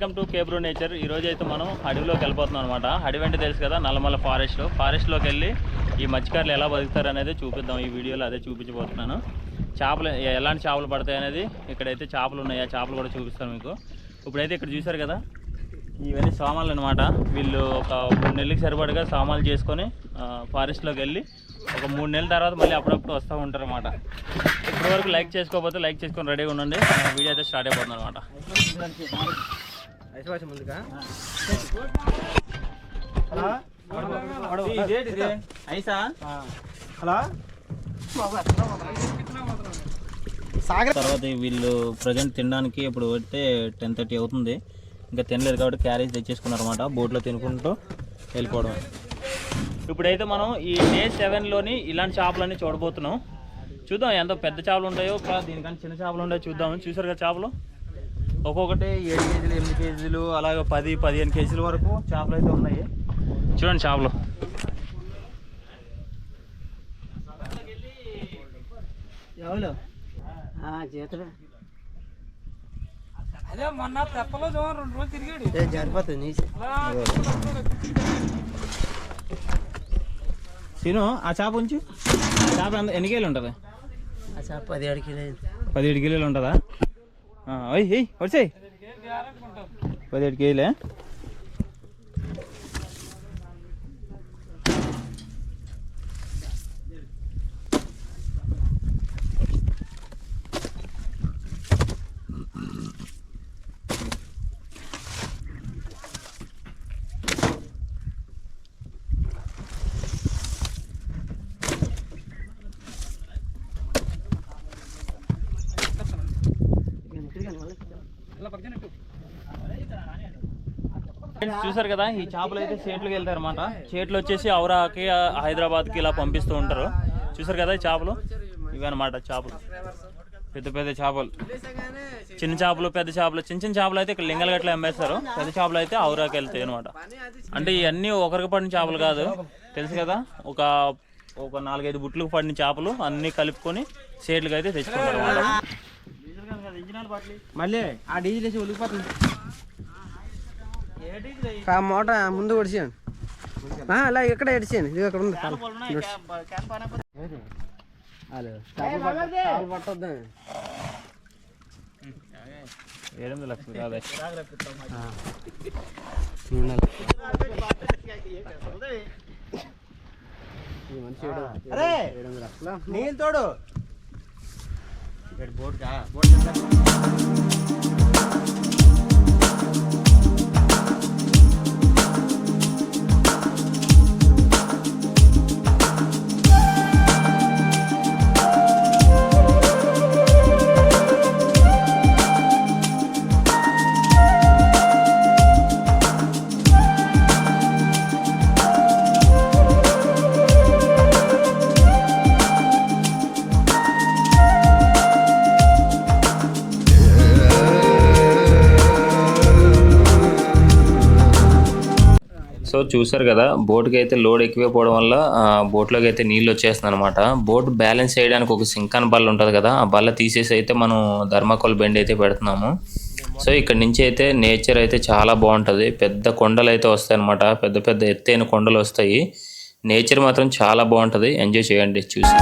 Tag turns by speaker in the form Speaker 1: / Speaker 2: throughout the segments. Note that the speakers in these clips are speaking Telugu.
Speaker 1: Welcome to కేబ్రూ nature. ఈ రోజు అయితే మనం అడవిలోకి వెళ్ళిపోతున్నాం అనమాట అడవి అంటే తెలుసు కదా నల్లమల్ల ఫారెస్ట్ ఫారెస్ట్లోకి వెళ్ళి ఈ మత్స్యకారులు ఎలా బతుకుతారు అనేది చూపిద్దాం. ఈ వీడియోలో అదే చూపించబోతున్నాను. చేపలు ఎలాంటి చేపలు పడతాయి అనేది ఇక్కడైతే చేపలు ఉన్నాయి? ఆ చేపలు కూడా చూపిస్తాను మీకు. ఇప్పుడైతే ఇక్కడ చూశారు కదా ఇవన్నీ సామాన్లు అనమాట వీళ్ళు ఒక మూడు నెలలకు సరిపడగా సామాన్లు చేసుకొని ఫారెస్ట్లోకి వెళ్ళి ఒక మూడు నెలల తర్వాత మళ్ళీ అప్పుడప్పుడు వస్తూ ఉంటారు అనమాట ఇప్పటివరకు లైక్ చేసుకోకపోతే లైక్ చేసుకొని రెడీగా ఉండండి. వీడియో అయితే స్టార్ట్ అయిపోతుంది అనమాట
Speaker 2: ముందుగా.
Speaker 1: ఐసా?
Speaker 2: హలో?
Speaker 1: తర్వాత వీళ్ళు ప్రజెంట్ తినడానికి ఇప్పుడు పెడితే టెన్ థర్టీ అవుతుంది. ఇంకా తినలేదు కాబట్టి క్యారేజ్ తెచ్చేసుకున్నారు అనమాట బోట్లో తినుకుంటూ వెళ్ళిపోవడం ఇప్పుడైతే మనం ఈ డే సెవెన్లోని ఇలాంటి చేపలన్నీ చూడబోతున్నాం. చూద్దాం ఎంత పెద్ద చేపలు ఉంటాయో. దీనికన్నా చిన్న చేపలు ఉంటాయో చూద్దాం. చూసారు కదా చేపలు? ఒక్కొక్కటి ఏడు కేజీలు ఎనిమిది కేజీలు అలాగే పది పదిహేను కేజీల వరకు చేపలు అయితే ఉన్నాయి. చూడండి చేపలు.
Speaker 2: ఎవరు?
Speaker 3: అదే మొన్న తెప్పలో రెండు రోజులు తిరిగాడు.
Speaker 2: జరిపోతుంది
Speaker 1: సీను ఆ చేప ఉంచు. ఆ చేప ఎన్ని కేజీలు ఉంటుంది?
Speaker 2: అసలు పదిహేడు కిలో
Speaker 1: పదిహేడు కిలోలు ఉంటుందా? అయ్యి ఎయ్ వచ్చాయి పదిహేడు కేజీలే ఫ్రెండ్స్ చూసారు కదా ఈ చేపలు అయితే చేట్లకు వెళ్తారు అనమాట చేట్లు వచ్చేసి ఔరాకి హైదరాబాద్కి ఇలా పంపిస్తూ ఉంటారు. చూసారు కదా ఈ చేపలు? ఇవి అనమాట చేపలు. పెద్ద పెద్ద చేపలు. చిన్న చేపలు పెద్ద చేపలు చిన్న చిన్న చేపలు అయితే ఇక్కడ లింగలగట్ల అమ్మేస్తారు. పెద్ద చేపలు అయితే ఔరాకి వెళ్తాయి అనమాట అంటే ఇవన్నీ ఒకరికి పడిన చేపలు కాదు. తెలుసు కదా ఒక ఒక నాలుగైదు బుట్లకు పడిన చేపలు అన్నీ కలుపుకొని సేట్లకు అయితే తెచ్చుకుంటారు
Speaker 2: మళ్ళీ ఆ డీజిల్ వేసి ఉలికిపోతుంది మూట ముందు ఒడిచాను అలా ఇక్కడ ఎడిచాను ఇది అక్కడ ఉంది హలో పట్టొద్దా
Speaker 1: ఎనిమిది లక్షలు కాదే
Speaker 2: అరే నీళ్ళు తోడు
Speaker 1: సో చూసారు కదా బోట్కి అయితే లోడ్ ఎక్కువైపోవడం వల్ల బోట్లోకి అయితే నీళ్ళు వచ్చేస్తుంది అనమాట బోట్ బ్యాలెన్స్ చేయడానికి ఒక సింకాన్ బల్ల ఉంటుంది కదా ఆ బల్ల తీసేసి అయితే మనం ధర్మాకోల్ బెండ్ అయితే పెడుతున్నాము. సో ఇక్కడ నుంచి అయితే నేచర్ అయితే చాలా బాగుంటుంది. పెద్ద కొండలు అయితే వస్తాయి అనమాట పెద్ద పెద్ద ఎత్తైన కొండలు వస్తాయి. నేచర్ మాత్రం చాలా బాగుంటుంది. ఎంజాయ్ చేయండి. చూసి.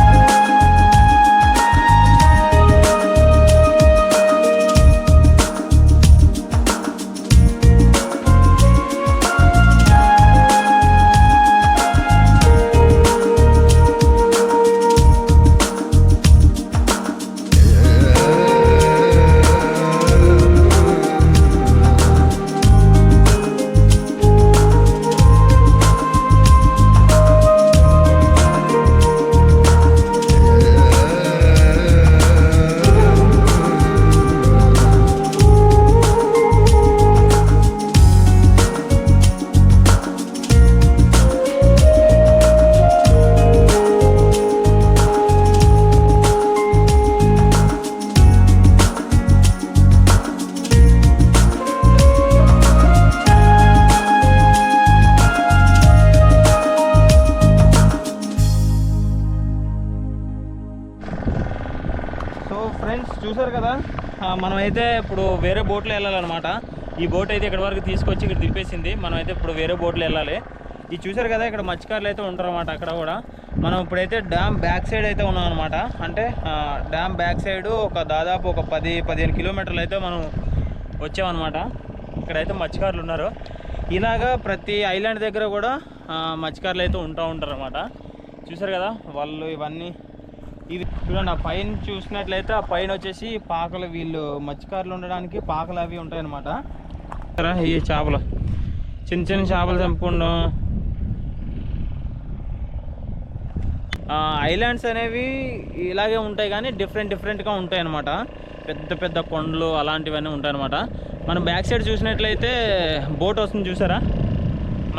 Speaker 1: మనమైతే ఇప్పుడు వేరే బోట్లో వెళ్ళాలన్నమాట. ఈ బోట్ అయితే ఇక్కడ వరకు తీసుకొచ్చి ఇక్కడ దింపేసింది మనం అయితే ఇప్పుడు వేరే బోట్లో వెళ్ళాలి. ఇది చూసారు కదా ఇక్కడ మత్స్యకారులు అయితే ఉంటారు అనమాట అక్కడ కూడా. మనం ఇప్పుడైతే డ్యామ్ బ్యాక్ సైడ్ అయితే ఉన్నాం అనమాట అంటే డ్యామ్ బ్యాక్ సైడ్ ఒక దాదాపు ఒక పది పదిహేను కిలోమీటర్లు అయితే మనం వచ్చామన్నమాట. ఇక్కడైతే మత్స్యకారులు ఉన్నారు. ఇలాగా ప్రతి ఐలాండ్ దగ్గర కూడా మత్స్యకారులు అయితే ఉంటూ ఉంటారు అనమాట చూసారు కదా వాళ్ళు ఇవన్నీ ఇది చూడండి ఆ పైన చూసినట్లయితే ఆ పైన వచ్చేసి పాకలు వీళ్ళు మత్స్యకారులు ఉండడానికి పాకలు అవి ఉంటాయన్నమాట. ఈ చేపలు. చిన్న చిన్న చేపలు చంపుకుండం ఐలాండ్స్ అనేవి ఇలాగే ఉంటాయి కానీ డిఫరెంట్ డిఫరెంట్గా ఉంటాయి అన్నమాట పెద్ద పెద్ద కొండలు అలాంటివన్నీ ఉంటాయన్నమాట. మనం బ్యాక్ సైడ్ చూసినట్లయితే బోట్ వస్తుంది చూసారా?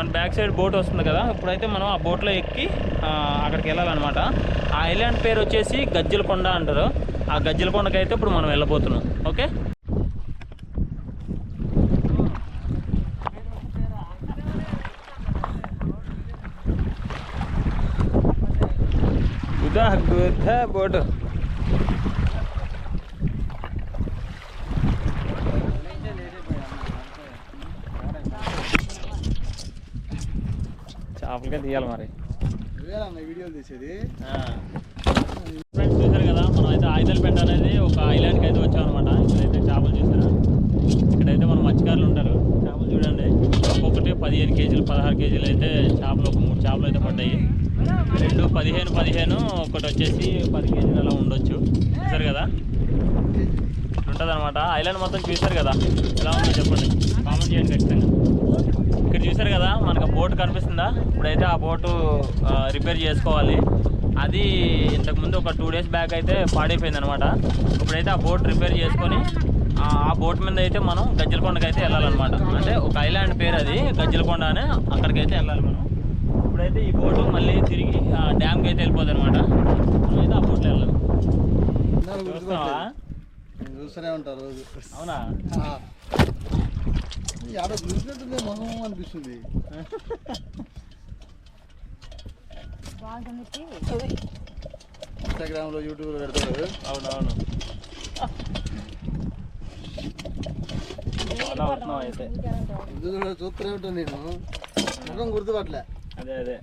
Speaker 1: మన బ్యాక్ సైడ్ బోట్ వస్తుంది కదా ఇప్పుడైతే మనం ఆ బోట్లో ఎక్కి అక్కడికి వెళ్ళాలన్నమాట. ఆ ఐలాండ్ పేరు వచ్చేసి గజ్జలకొండ అంటారు. ఆ గజ్జలకొండకి అయితే ఇప్పుడు మనం వెళ్ళబోతున్నాం. ఓకే? గుద్దా గుద్దా బోటు. చేపలకే తీయాలి మరి.
Speaker 2: వీడియోలు తీసేది?
Speaker 1: ఫ్రెండ్స్ చూసారు కదా మనం అయితే ఆయుధలపేట అనేది ఒక ఐలాండ్కి అయితే వచ్చాం అనమాట ఇక్కడైతే చేపలు చూసారా? ఇక్కడైతే మన మత్స్యకారులు ఉంటారు. చేపలు చూడండి. ఒక్కొక్కటి పదిహేను కేజీలు పదహారు కేజీలు అయితే చేపలు ఒక మూడు చేపలు అయితే పడ్డాయి. రెండు పదిహేను పదిహేను ఒకటి వచ్చేసి పది కేజీలు అలా ఉండొచ్చు. చూసారు కదా? ఉంటుంది అనమాట ఐలాండ్ మొత్తం చూసారు కదా? ఎలా ఉందో చెప్పండి. కామెంట్ చేయండి ఖచ్చితంగా. చూసారు కదా మనకు బోట్ కనిపిస్తుందా? ఇప్పుడైతే ఆ బోటు రిపేర్ చేసుకోవాలి. అది ఇంతకుముందు ఒక టూ డేస్ బ్యాక్ అయితే పాడైపోయింది అనమాట ఇప్పుడైతే ఆ బోట్ రిపేర్ చేసుకొని ఆ బోట్ మీద అయితే మనం గజ్జలకొండకి అయితే వెళ్ళాలన్నమాట. అంటే ఒక ఐలాండ్ పేరు అది గజ్జలకొండ అని అక్కడికైతే వెళ్ళాలి మనం. ఇప్పుడైతే ఈ బోటు మళ్ళీ తిరిగి ఆ డ్యామ్కి అయితే వెళ్ళిపోతుంది అనమాట అయితే ఆ బోట్లో వెళ్ళాలి. చూస్తున్నావా?
Speaker 2: నేను చూస్తూనే ఉంటాను రోజు
Speaker 1: అవునా
Speaker 2: ఆడ చూసినట్టుంది మొహం అనిపిస్తుంది. ఇన్స్టాగ్రామ్లో యూట్యూబ్లో పెడతారు.
Speaker 1: అవునవును.
Speaker 2: చూస్తూనే ఉంటాను నేను. ముఖం గుర్తుపట్టలే.
Speaker 1: అదే అదే.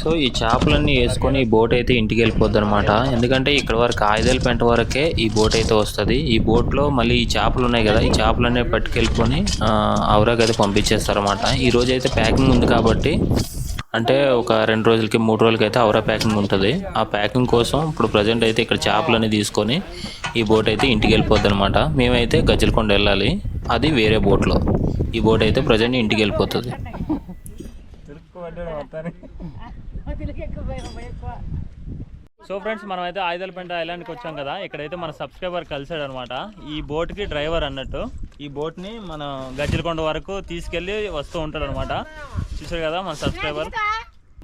Speaker 4: సో ఈ చేపలన్నీ వేసుకొని ఈ బోట్ అయితే ఇంటికి వెళ్ళిపోద్ది అనమాట ఎందుకంటే ఇక్కడ వరకు ఆయుధాల పెంట వరకే ఈ బోట్ అయితే వస్తుంది. ఈ బోట్లో మళ్ళీ ఈ చేపలు ఉన్నాయి కదా ఈ చేపలన్నీ పట్టుకెళ్ళిపోని అవరాకి అయితే పంపించేస్తారన్నమాట. ఈ రోజు అయితే ప్యాకింగ్ ఉంది కాబట్టి అంటే ఒక రెండు రోజులకి మూడు రోజులకి అయితే అవరా ప్యాకింగ్ ఉంటుంది. ఆ ప్యాకింగ్ కోసం ఇప్పుడు ప్రజెంట్ అయితే ఇక్కడ చేపలన్నీ తీసుకొని ఈ బోట్ అయితే ఇంటికి వెళ్ళిపోద్ది అనమాట మేమైతే గజ్జలకొండ వెళ్ళాలి. అది వేరే బోట్లో. ఈ బోట్ అయితే ప్రజెంట్ ఇంటికి వెళ్ళిపోతుంది.
Speaker 1: సో ఫ్రెండ్స్ మనం అయితే ఆయుధాలపేట ఐలాండ్కి వచ్చాం కదా. ఇక్కడైతే మన సబ్స్క్రైబర్ కలిసాడు అనమాట ఈ బోట్కి డ్రైవర్ అన్నట్టు. ఈ బోట్ని మన గజ్జలకొండ వరకు తీసుకెళ్ళి వస్తూ ఉంటాడు అనమాట చూసారు కదా మన సబ్స్క్రైబర్?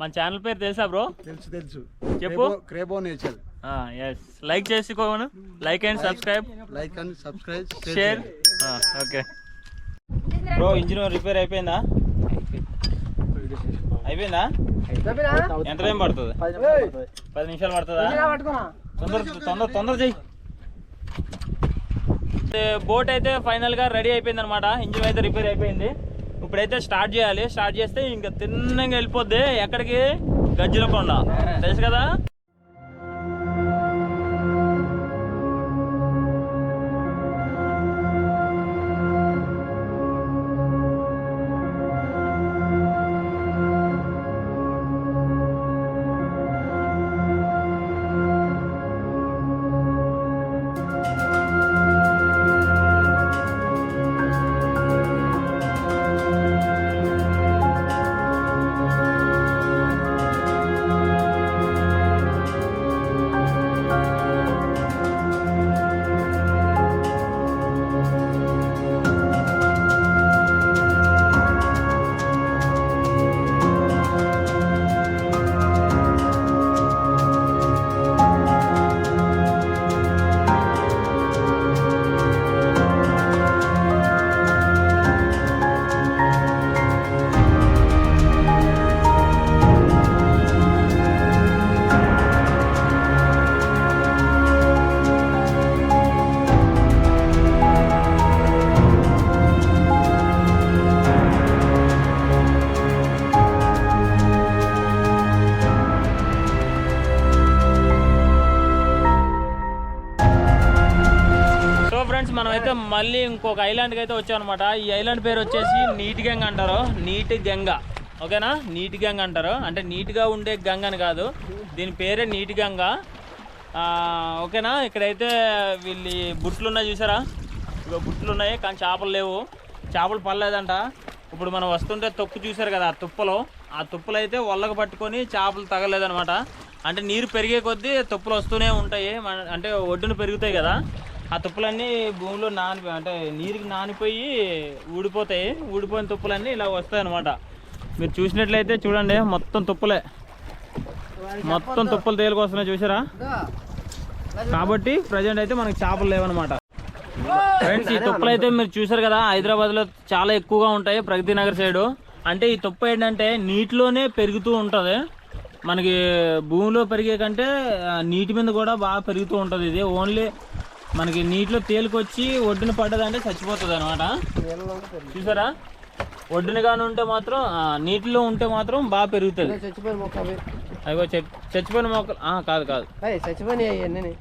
Speaker 1: మన ఛానల్ పేరు తెలుసా బ్రో?
Speaker 2: తెలుసు తెలుసు.
Speaker 1: చెప్పు.
Speaker 2: క్రేబో nature.
Speaker 1: Yes like చేసుకోమను. Like and subscribe
Speaker 2: like and subscribe
Speaker 1: share okay bro engine repair అయిపోయిందా? అయిపోయిందా? ఎంత టైం పడుతుంది? పది నిమిషాలు పడుతుందా. తొందర తొందర తొందర చెయ్యి. బోట్ అయితే ఫైనల్గా రెడీ అయిపోయింది అనమాట ఇంజిన్ అయితే రిపేర్ అయిపోయింది. ఇప్పుడైతే స్టార్ట్ చేయాలి. స్టార్ట్ చేస్తే ఇంకా తిన్నగా వెళ్ళిపోద్ది ఎక్కడికి? గజ్జిలకొండ తెలుసు కదా? మళ్ళీ ఇంకొక ఐలాండ్కి అయితే వచ్చాం అనమాట ఈ ఐలాండ్ పేరు వచ్చేసి నీటి గంగ అంటారు. నీటి గంగ. ఓకేనా? నీటి గంగ అంటారు. అంటే నీట్గా ఉండే గంగ అని కాదు. దీని పేరే నీటి గంగ. ఓకేనా? ఇక్కడైతే వీళ్ళు బుట్లు ఉన్నాయి చూసారా? ఇక బుట్లు ఉన్నాయి కానీ చేపలు లేవు. చేపలు పడలేదంట. ఇప్పుడు మనం వస్తుంటే తొక్కు చూసారు కదా ఆ తుప్పలో. ఆ తుప్పలు అయితే ఒళ్ళకు పట్టుకొని చేపలు తగలేదనమాట అంటే నీరు పెరిగే కొద్దీ తుప్పలు వస్తూనే ఉంటాయి. మన అంటే ఒడ్డున పెరుగుతాయి కదా. ఆ తుప్పలన్నీ భూమిలో నాని అంటే నీరుకి నానిపోయి ఊడిపోతాయి. ఊడిపోయిన తుప్పలన్నీ ఇలా వస్తాయి అనమాట మీరు చూసినట్లయితే చూడండి మొత్తం తుప్పలే. మొత్తం తుప్పలు తేలికొస్తున్నాయి చూసారా కాబట్టి ప్రజెంట్ అయితే మనకి చేపలు లేవన్నమాట. ఫ్రెండ్స్ ఈ తుప్పలు అయితే మీరు చూసారు కదా హైదరాబాద్లో చాలా ఎక్కువగా ఉంటాయి ప్రగతి నగర్ సైడు. అంటే ఈ తుప్ప ఏంటంటే నీటిలోనే పెరుగుతూ ఉంటుంది. మనకి భూమిలో పెరిగే కంటే నీటి మీద కూడా బాగా పెరుగుతూ ఉంటుంది ఇది. ఓన్లీ మనకి నీటిలో తేలికొచ్చి ఒడ్డున పడ్డదంటే చచ్చిపోతుంది అనమాట చూసారా? ఒడ్డున కానీ ఉంటే మాత్రం నీటిలో ఉంటే మాత్రం బాగా పెరుగుతుంది.
Speaker 2: చచ్చిపోయిన మొక్క అవి
Speaker 1: చచ్చిపోయిన మొక్కలు కాదు కాదు.
Speaker 2: చచ్చిపోయినాయి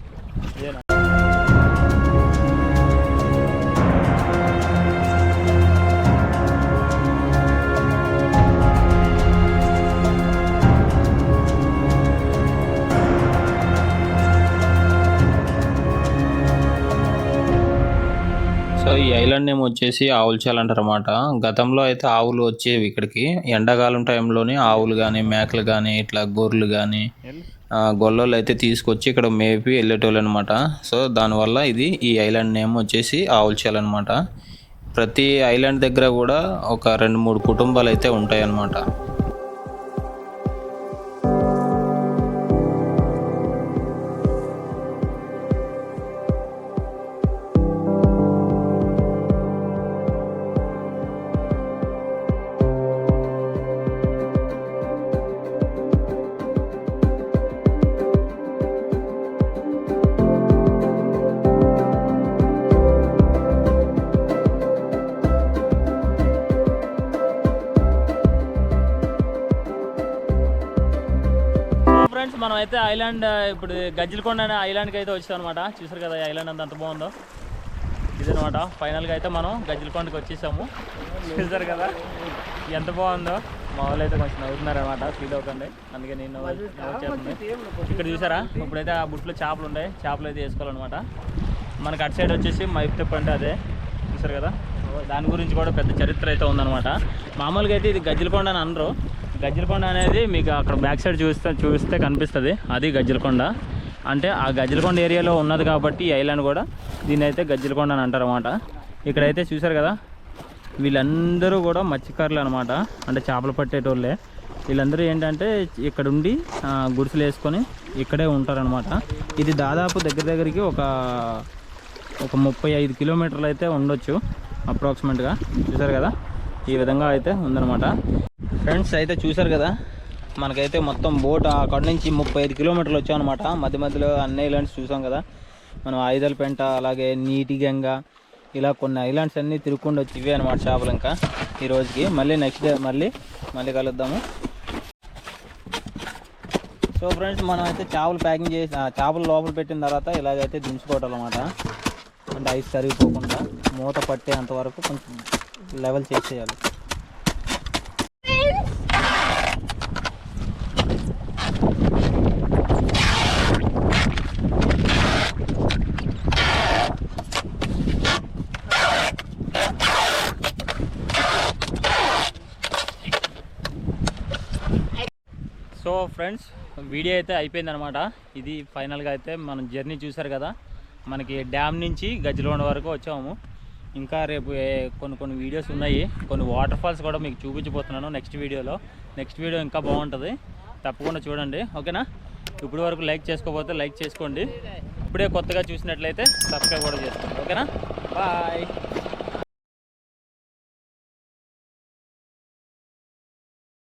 Speaker 4: ఐలాండ్ నేమ్ వచ్చేసి ఆవులచాల్ అంటారన్నమాట. గతంలో అయితే ఆవులు వచ్చేవి ఇక్కడికి. ఎండాకాలం టైంలోనే ఆవులు కానీ మేకలు కానీ ఇట్లా గొర్రెలు కానీ గొల్లలు అయితే తీసుకొచ్చి ఇక్కడ మేపి వెళ్ళేటోళ్ళు అనమాట సో దానివల్ల ఇది ఈ ఐలాండ్ నేమ్ వచ్చేసి ఆవులచాల్ అనమాట ప్రతి ఐలాండ్ దగ్గర కూడా ఒక రెండు మూడు కుటుంబాలు అయితే ఉంటాయి అన్నమాట
Speaker 1: అయితే ఐలాండ్ ఇప్పుడు గజ్జిలకొండ అనే ఐలాండ్కి అయితే వచ్చాం అనమాట చూసారు కదా ఐలాండ్ అంత ఎంత బాగుందో. ఇదనమాట ఫైనల్గా అయితే మనం గజ్జిలకొండకి వచ్చేసాము. చూసారు కదా ఎంత బాగుందో. మా వాళ్ళు అయితే కొంచెం నవ్వుతున్నారనమాట ఫీల్ అవ్వకండి. అందుకే నేను ఇక్కడ చూసారా? ఇప్పుడైతే ఆ బుట్లో చేపలు ఉన్నాయి చేపలు అయితే వేసుకోవాలన్నమాట. మనకి అటు సైడ్ వచ్చేసి మైప్ తిప్ప అంటే అదే. చూసారు కదా? దాని గురించి కూడా పెద్ద చరిత్ర అయితే ఉందన్నమాట. మామూలుగా అయితే ఇది గజ్జిలకొండ అని అనరు. గజ్జలకొండ అనేది మీకు అక్కడ బ్యాక్ సైడ్ చూస్తే చూస్తే కనిపిస్తుంది. అది గజ్జలకొండ. అంటే ఆ గజ్జలకొండ ఏరియాలో ఉన్నది కాబట్టి ఈ ఐలాండ్ కూడా దీన్ని అయితే గజ్జలకొండ అని అంటారు అనమాట ఇక్కడైతే చూసారు కదా వీళ్ళందరూ కూడా మత్స్యకారులు అనమాట అంటే చేపలు పట్టేటోళ్ళే. వీళ్ళందరూ ఏంటంటే ఇక్కడ ఉండి గుడిసెలు వేసుకొని ఇక్కడే ఉంటారనమాట ఇది దాదాపు దగ్గర దగ్గరికి ఒక ఒక ముప్పై ఐదు కిలోమీటర్లు అయితే ఉండొచ్చు అప్రాక్సిమేట్గా. చూసారు కదా? ఈ విధంగా అయితే ఉందన్నమాట. ఫ్రెండ్స్ అయితే చూసారు కదా మనకైతే మొత్తం బోట్ అక్కడ నుంచి ముప్పై ఐదు కిలోమీటర్లు వచ్చామన్నమాట. మధ్య మధ్యలో అన్ని ఐలాండ్స్ చూసాం కదా మనం ఐదల పెంట అలాగే నీటి గంగ ఇలా కొన్ని ఐలాండ్స్ అన్నీ తిరుక్కుండా వచ్చి ఇవే అనమాట చేపలు ఇంకా ఈ రోజుకి. మళ్ళీ నెక్స్ట్ డే మళ్ళీ మళ్ళీ కలుద్దాము. సో ఫ్రెండ్స్ మనం అయితే చేపలు ప్యాకింగ్ చేసి ఆ, చేపలు లోపల పెట్టిన తర్వాత ఇలాగైతే దించుకోవటం అనమాట అంటే ఐస్ కరిగిపోకుండా మూత పట్టేంత వరకు కొంచెం లెవెల్ చేసేయాలి సో ఫ్రెండ్స్ వీడియో అయితే అయిపోయిందనమాట ఇది ఫైనల్గా అయితే మనం జర్నీ చూసారు కదా. మనకి డ్యామ్ నుంచి గజ్జిలోండ వరకు వచ్చాము. ఇంకా రేపు కొన్ని కొన్ని వీడియోస్ ఉన్నాయి. కొన్ని వాటర్ ఫాల్స్ కూడా మీకు చూపించబోతున్నాను నెక్స్ట్ వీడియోలో నెక్స్ట్ వీడియో ఇంకా బాగుంటుంది. తప్పకుండా చూడండి. ఓకేనా? ఇప్పుడు వరకు లైక్ చేసుకోకపోతే లైక్ చేసుకోండి. ఇప్పుడే కొత్తగా చూసినట్లయితే సబ్స్క్రైబ్ కూడా చేసుకోండి. ఓకేనా? బాయ్